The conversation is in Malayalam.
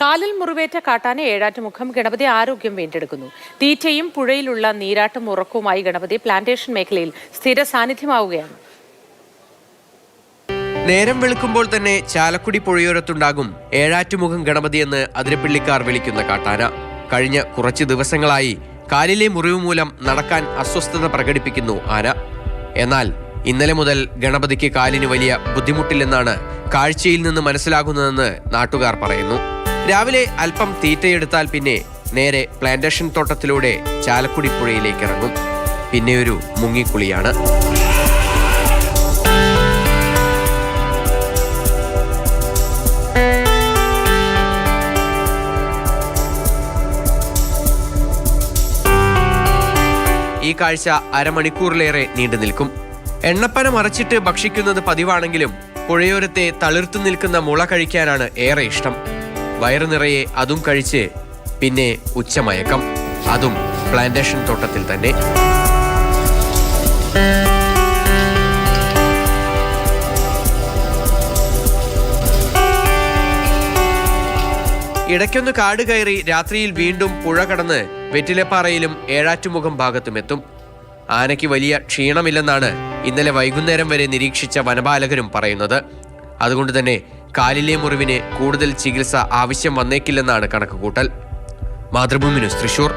കാലിൽ മുറിവേറ്റ കാട്ടാന ഏഴാറ്റുമുഖം ഗണപതി ആരോഗ്യം വീണ്ടെടുക്കുന്നു. തീറ്റയും പുഴയിലുള്ള നീരാട്ടും ഉറക്കവുമായി ഗണപതി പ്ലാന്റേഷൻ മേഖലയിൽ സ്ഥിര സാന്നിധ്യമാവുകയാണ്. നേരം വെളുക്കുമ്പോൾ തന്നെ ചാലക്കുടി പുഴയോരത്തുണ്ടാകും ഏഴാറ്റുമുഖം ഗണപതി എന്ന് അതിരപ്പിള്ളിക്കാർ വിളിക്കുന്ന കാട്ടാന. കഴിഞ്ഞ കുറച്ച് ദിവസങ്ങളായി കാലിലെ മുറിവ് മൂലം നടക്കാൻ അസ്വസ്ഥത പ്രകടിപ്പിക്കുന്നു ആന. എന്നാൽ ഇന്നലെ മുതൽ ഗണപതിക്ക് കാലിന് വലിയ ബുദ്ധിമുട്ടില്ലെന്നാണ് കാഴ്ചയിൽ നിന്ന് മനസ്സിലാകുന്നതെന്ന് നാട്ടുകാർ പറയുന്നു. രാവിലെ അല്പം തീറ്റയെടുത്താൽ പിന്നെ നേരെ പ്ലാന്റേഷൻ തോട്ടത്തിലൂടെ ചാലക്കുടി പുഴയിലേക്ക് ഇറങ്ങും പിന്നെ ഒരു മുങ്ങിക്കുളിയാണ്. ഈ കാഴ്ച അരമണിക്കൂറിലേറെ നീണ്ടു നിൽക്കും. എണ്ണപ്പന മറച്ചിട്ട് ഭക്ഷിക്കുന്നത് പതിവാണെങ്കിലും പുഴയോരത്തെ തളിർത്തു നിൽക്കുന്ന മുള കഴിക്കാനാണ് ഏറെ ഇഷ്ടം. വയറു നിറയെ അതും കഴിച്ച് പിന്നെ ഉച്ചമയക്കം. അതും പ്ലാന്റേഷൻ തോട്ടത്തിൽ തന്നെ. ഇടയ്ക്കൊന്ന് കാട് കയറി രാത്രിയിൽ വീണ്ടും പുഴ കടന്ന് വെറ്റിലപ്പാറയിലും ഏഴാറ്റുമുഖം ഭാഗത്തും എത്തും ആനയ്ക്ക് വലിയ ക്ഷീണമില്ലെന്നാണ് ഇന്നലെ വൈകുന്നേരം വരെ നിരീക്ഷിച്ച വനപാലകരും പറയുന്നത്. അതുകൊണ്ട് തന്നെ കാലിലെ മുറിവിന് കൂടുതൽ ചികിത്സ ആവശ്യം വന്നേക്കില്ലെന്നാണ് കണക്കുകൂട്ടൽ. മാതൃഭൂമി ന്യൂസ് തൃശൂർ.